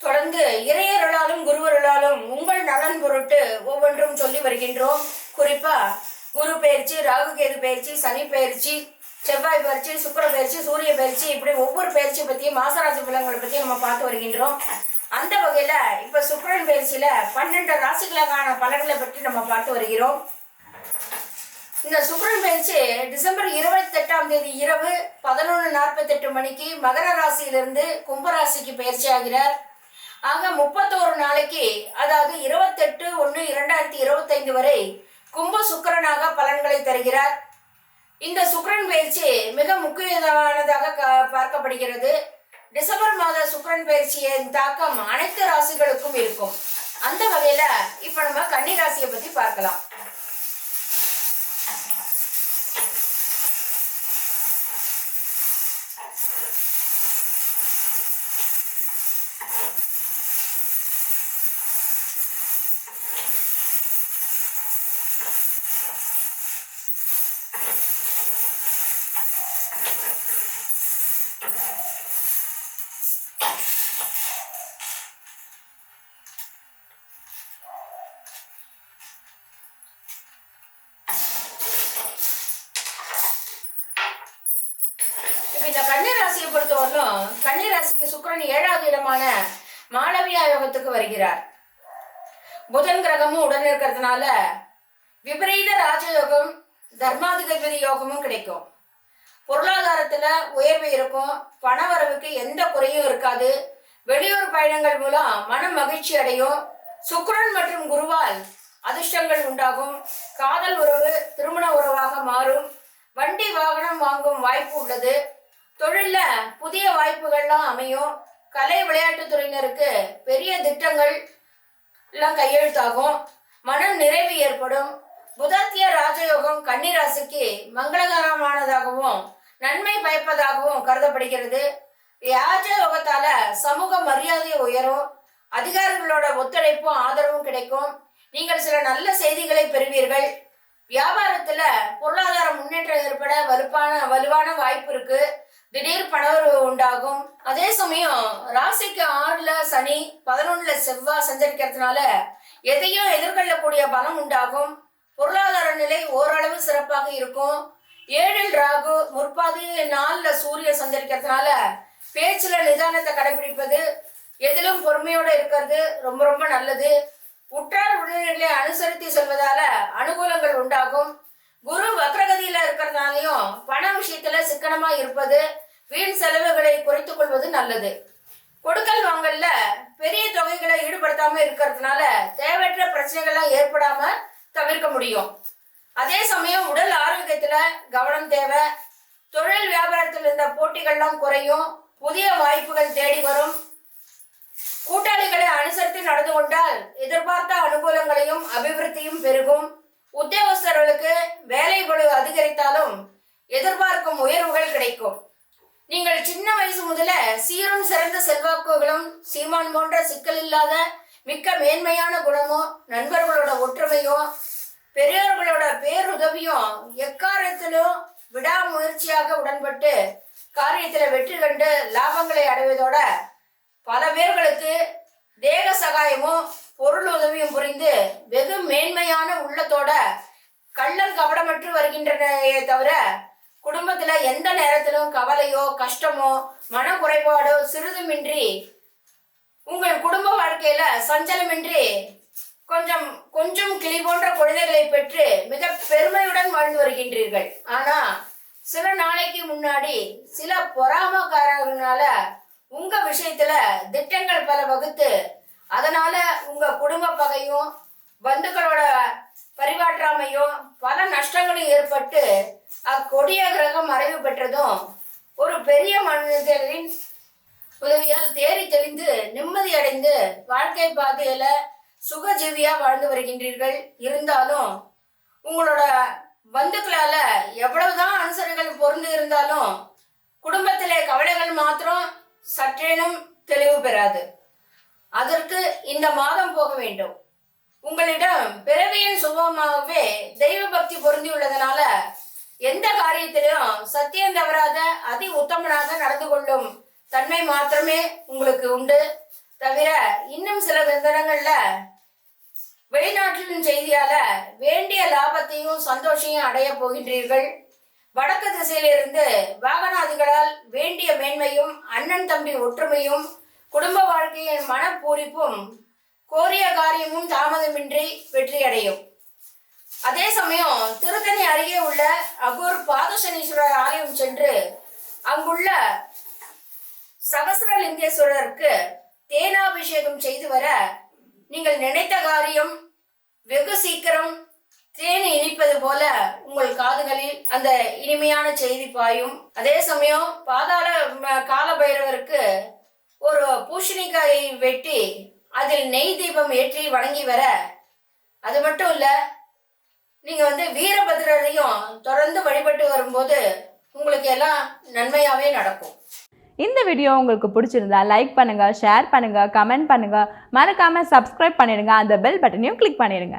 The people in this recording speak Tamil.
தொடர்ந்து இறையருளாலும் குருவருளாலும் உங்கள் நலன் பொருட்டு ஒவ்வொன்றும் சொல்லி வருகின்றோம். குறிப்பாக குரு பயிற்சி ராகு கேது பயிற்சி சனி பயிற்சி செவ்வாய் பயிற்சி சுக்கர பயிற்சி சூரிய பயிற்சி இப்படி ஒவ்வொரு பயிற்சி பற்றியும் மாசராசி பலன்களை பற்றி நம்ம பார்த்து வருகின்றோம். அந்த வகையில் இப்போ சுக்கரன் பயிற்சியில் பன்னெண்டு ராசிகளுக்கான பலன்களை பற்றி நம்ம பார்த்து வருகிறோம். இந்த சுக்கரன் பயிற்சி டிசம்பர் இருபத்தெட்டாம் தேதி இரவு பதினொன்று நாற்பத்தெட்டு மணிக்கு மகர ராசியிலிருந்து கும்பராசிக்கு பயிற்சி ஆகிறார் ஆக முப்பத்தோரு நாளைக்கு அதாவது இருபத்தெட்டு ஒன்று இரண்டாயிரத்தி இருபத்தைந்து வரை கும்ப சுக்கரனாக பலன்களை தருகிறார். இந்த சுக்கரன் பயிற்சி மிக முக்கியமானதாக பார்க்கப்படுகிறது. டிசம்பர் மாத சுக்கரன் பயிற்சியின் தாக்கம் அனைத்து ராசிகளுக்கும் இருக்கும். அந்த வகையில இப்ப நம்ம கன்னி ராசியை பத்தி பார்க்கலாம். ராசியை பொறுத்தவரையிலும் கன்னி ராசிக்கு சுக்கரன் ஏழாவது இடமான மாளவியா யோகத்துக்கு வருகிறார். புதன் கிரகமும் உடன் இருக்கிறதுனால விபரீத ராஜயோகம் தர்மாதிபதி யோகமும் கிடைக்கும். பொருளாதாரத்துல உயர்வு இருக்கும். பணவரவுக்கு எந்த குறையும் இருக்காது. வெளியூர் பயணங்கள் மூலம் மன மகிழ்ச்சி அடையும். சுக்கரன் மற்றும் குருவால் அதிர்ஷ்டங்கள் உண்டாகும். காதல் உறவு திருமண உறவாக மாறும். வண்டி வாகனம் வாங்கும் வாய்ப்பு உள்ளது. தொழில்ல புதிய வாய்ப்புகள்லாம் அமையும். கலை விளையாட்டுத் துறையினருக்கு பெரிய திட்டங்கள் எல்லாம் கையெழுத்தாகும். மனம் நிறைவு ஏற்படும். புதத்திய ராஜயோகம் கன்னிராசிக்கு மங்களகரமானதாகவும் நன்மை பயப்பதாகவும் கருதப்படுகிறது. ராஜயோகத்தால சமூக மரியாதை உயரும். அதிகாரிகளோட ஒத்துழைப்பும் ஆதரவும் கிடைக்கும். நீங்கள் சில நல்ல செய்திகளை பெறுவீர்கள். வியாபாரத்துல பொருளாதார முன்னேற்றம் ஏற்பட வலுப்பான வலுவான வாய்ப்பு இருக்கு. திடீர் பணவரவு உண்டாகும். அதே சமயம் ராசிக்கு ஆறுல சனி பதினொன்னுல செவ்வாய் சஞ்சரிக்கிறதுனால எதையும் எதிர்கொள்ளக்கூடிய பலம் உண்டாகும். பொருளாதார நிலை ஓரளவு சிறப்பாக இருக்கும். ஏழில் ராகு முற்பாதி நாலுல சூரியன் சஞ்சரிக்கிறதுனால பேச்சுல நிதானத்தை கடைபிடிப்பது எதிலும் பொறுமையோட இருக்கிறது ரொம்ப ரொம்ப நல்லது. உற்றார் உடல்நிலை அனுசரித்து செல்வதால அனுகூலங்கள் உண்டாகும். குரு வக்ரகதியில இருக்கிறதுனாலையும் பண விஷயத்துல சிக்கனமா இருப்பது வீண் செலவுகளை குறைத்துக் கொள்வது நல்லது. கொடுக்கல் வாங்கல்ல பெரிய தொகைகளை ஈடுபடுத்தாம இருக்கிறதுனால தேவையற்ற பிரச்சனைகள்லாம் ஏற்படாம தவிர்க்க முடியும். அதே சமயம் உடல் ஆரோக்கியத்துல கவனம் தேவை. தொழில் வியாபாரத்தில் இருந்த போட்டிகள்லாம் குறையும். புதிய வாய்ப்புகள் தேடி வரும். கூட்டாளிகளை அனுசரித்து நடந்து கொண்டால் எதிர்பார்த்த அனுகூலங்களையும் அபிவிருத்தியும் பெருகும். உத்தியோகஸ்தர்களுக்கு வேலை பளு அதிகரித்தாலும் எதிர்பார்க்கும் உயர்வுகள் கிடைக்கும். நீங்கள் சின்ன வயசு முதல சீரும் சிறந்த செல்வாக்குகளும் சீமான் போன்ற சிக்கல் இல்லாத மிக்க மேன்மையான குணமும் நண்பர்களோட ஒற்றுமையும் பெரியோர்களோட பேருதவியும் எக்காரியத்திலும் விடாமுயற்சியாக உடன்பட்டு காரியத்தில் வெற்றி கண்டு லாபங்களை அடைவதோட பல பேர்களுக்கு தேக சகாயமும் பொருள் உதவியும் புரிந்து வெகு மேன்மையான உள்ளத்தோட கள்ளம் கபடமற்று வருகின்றனையே தவிர குடும்பத்துல எந்த நேரத்திலும் கவலையோ கஷ்டமோ மன குறைபாடோ சிறிதுமின்றி உங்கள் குடும்ப வாழ்க்கையில சஞ்சலமின்றி கொஞ்சம் கொஞ்சம் கிளி போன்ற குழந்தைகளை பெற்று மிக பெருமையுடன் வாழ்ந்து வருகின்றீர்கள். ஆனா சில நாளைக்கு முன்னாடி சில பொறாமக்காரங்களால உங்க விஷயத்துல திட்டங்கள் பல வகுத்து அதனால உங்க குடும்ப பகையும் பந்துக்களோட பரிமாற்றாமையும் பல நஷ்டங்களும் ஏற்பட்டு அக்கொடிய கிரகம் மறைவு பெற்றதும் ஒரு பெரிய மனிதரின் உதவியால் தேறி தெளிந்து நிம்மதி அடைந்து வாழ்க்கை பாதையில சுகஜீவியா வாழ்ந்து வருகின்றீர்கள். இருந்தாலும் உங்களோட பந்துக்களால எவ்வளவுதான் அனுசரிகள் பொருந்து இருந்தாலும் குடும்பத்திலே கவலைகள் மாத்திரம் சற்றேனும் தெளிவு பெறாது. அதற்கு இந்த மாதம் போக வேண்டும். உங்களிடம் பிறவியின் சுபமாகவே தெய்வ பக்தி பொருந்தியுள்ளதனால எந்த காரியத்திலும் சத்தியம் தவறாத அதி உத்தமனாக நடந்து கொள்ளும் தன்மை மாத்திரமே உங்களுக்கு உண்டு. தவிர இன்னும் சில விந்தனங்கள்ல வெளிநாட்டின் செய்தியால வேண்டிய லாபத்தையும் சந்தோஷையும் அடைய போகின்றீர்கள். வடக்கு திசையிலிருந்து வாகனாதிகளால் வேண்டிய மேன்மையும் அண்ணன் தம்பி ஒற்றுமையும் குடும்ப வாழ்க்கையின் மனப்பூரிப்பும் கோரிய காரியமும் தாமதமின்றி வெற்றியடையும். அதே சமயம் திருத்தணி அருகே உள்ள அகூர் பாதசனீஸ்வரர் ஆலயம் சென்று அங்குள்ள சகசரலிங்கேஸ்வரருக்கு தேனாபிஷேகம் செய்து வர நீங்கள் நினைத்த காரியம் வெகு சீக்கிரம் தேன் இனிப்பது போல உங்கள் காதுகளில் அந்த இனிமையான செய்தி பாயும். அதே சமயம் பாதாள கால பைரவருக்கு ஒரு பூசணிக்காயை வெட்டி அதில் நெய் தீபம் ஏற்றி வணங்கி வர. அது மட்டும் இல்லை நீங்கள் வந்து வீரபத்ரரையும் தொடர்ந்து வழிபட்டு வரும்போது உங்களுக்கு எல்லாம் நன்மையாகவே நடக்கும். இந்த வீடியோ உங்களுக்கு பிடிச்சிருந்தா லைக் பண்ணுங்கள் ஷேர் பண்ணுங்கள் கமெண்ட் பண்ணுங்கள் மறக்காமல் சப்ஸ்கிரைப் பண்ணிடுங்க அந்த பெல் பட்டனையும் கிளிக் பண்ணிடுங்க.